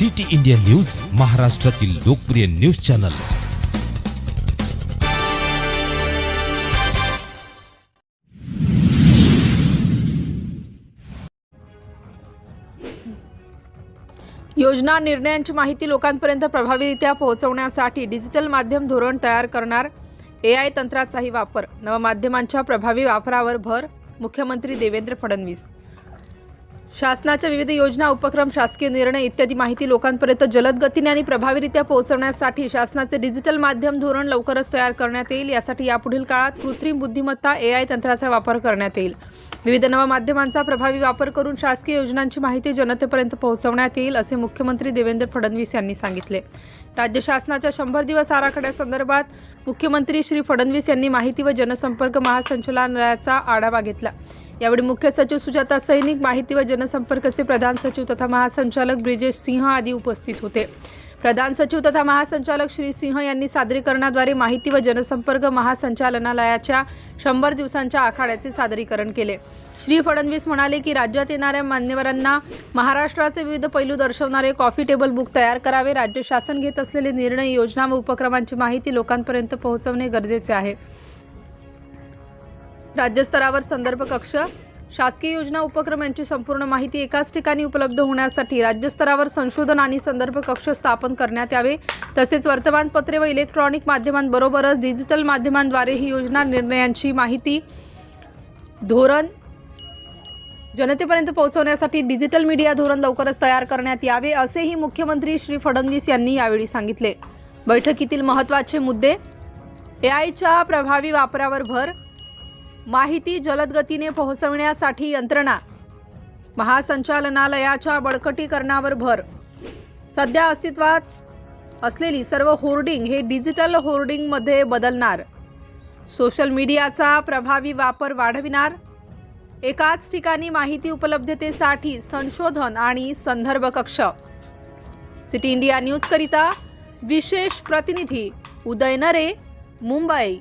City India news महाराष्ट्रातील लोकप्रिय news channel. योजना निर्णयांची माहिती लोकांपर्यंत प्रभावीरित्या पोहोचवण्यासाठी डिजिटल माध्यम धोरण तयार करणार ए आय तंत्राचाही वापर. नवमाध्यमांच्या प्रभावी वापरावर भर मुख्यमंत्री देवेंद्र फडणवीस. शासनाच्या विविध योजना उपक्रम शासकीय निर्णय इत्यादी माहिती लोकांपर्यंत जलद गतीने आणि प्रभावीरित्या पोहोचवण्यासाठी शासनाचे डिजिटल माध्यम धोरण लवकरच तयार करण्यात येईल. यासाठी यापुढील काळात कृत्रिम बुद्धिमत्ता ए आय तंत्राचा वापर करण्यात येईल. विविध नवमाध्यमांचा प्रभावी वापर करून शासकीय योजनांची माहिती जनतेपर्यंत पोहोचवण्यात येईल असे मुख्यमंत्री देवेंद्र फडणवीस यांनी सांगितले. राज्य शासनाच्या शंभर दिवस आराखड्यासंदर्भात मुख्यमंत्री श्री फडणवीस यांनी माहिती व जनसंपर्क महासंचालनालयाचा आढावा घेतला. यावेळी मुख्य सचिव सुजाता सैनिक माहिती व जनसंपर्कचे प्रधान सचिव तथा महासंचालक ब्रिजेश सिंह आदी उपस्थित होते. प्रधान सचिव तथा महासंचालक श्री सिंह यांनी सादरीकरणाद्वारे माहिती व जनसंपर्क महासंचालनालयाच्या शंभर दिवसांच्या आखाड्याचे सादरीकरण केले. श्री फडणवीस म्हणाले की राज्यात येणाऱ्या मान्यवरांना महाराष्ट्राचे विविध पैलू दर्शवणारे कॉफी टेबल बुक तयार करावे राज्य शासन घेत असलेले निर्णय योजना व उपक्रमांची माहिती लोकांपर्यंत पोहोचवणे गरजेचे आहे. राज्यस्तरावर संदर्भ कक्ष शासकीय योजना उपक्रम यांची संपूर्ण माहिती एकाच ठिकाणी उपलब्ध होण्यासाठी राज्यस्तरावर संशोधन आणि संदर्भ कक्ष स्थापन करण्यात यावे. तसेच वर्तमानपत्रे व इलेक्ट्रॉनिक माध्यमांबरोबरच डिजिटल माध्यमांद्वारे ही योजना निर्णयांची माहिती धोरण जनतेपर्यंत पोहोचवण्यासाठी डिजिटल मीडिया धोरण लवकरच तयार करण्यात यावे असेही मुख्यमंत्री श्री फडणवीस यांनी यावेळी सांगितले. बैठकीतील महत्त्वाचे मुद्दे एआयच्या प्रभावी वापरावर भर माहिती जलदगतीने पोहोचवण्यासाठी यंत्रणा. महासंचालनालयाच्या बळकटीकरणावर भर. सध्या अस्तित्वात असलेली सर्व होर्डिंग हे डिजिटल होर्डिंगमध्ये बदलणार. सोशल मीडियाचा प्रभावी वापर वाढविणार. एकाच ठिकाणी माहिती उपलब्धतेसाठी संशोधन आणि संदर्भ कक्ष. सिटी इंडिया न्यूजकरिता विशेष प्रतिनिधी उदय नरे मुंबई.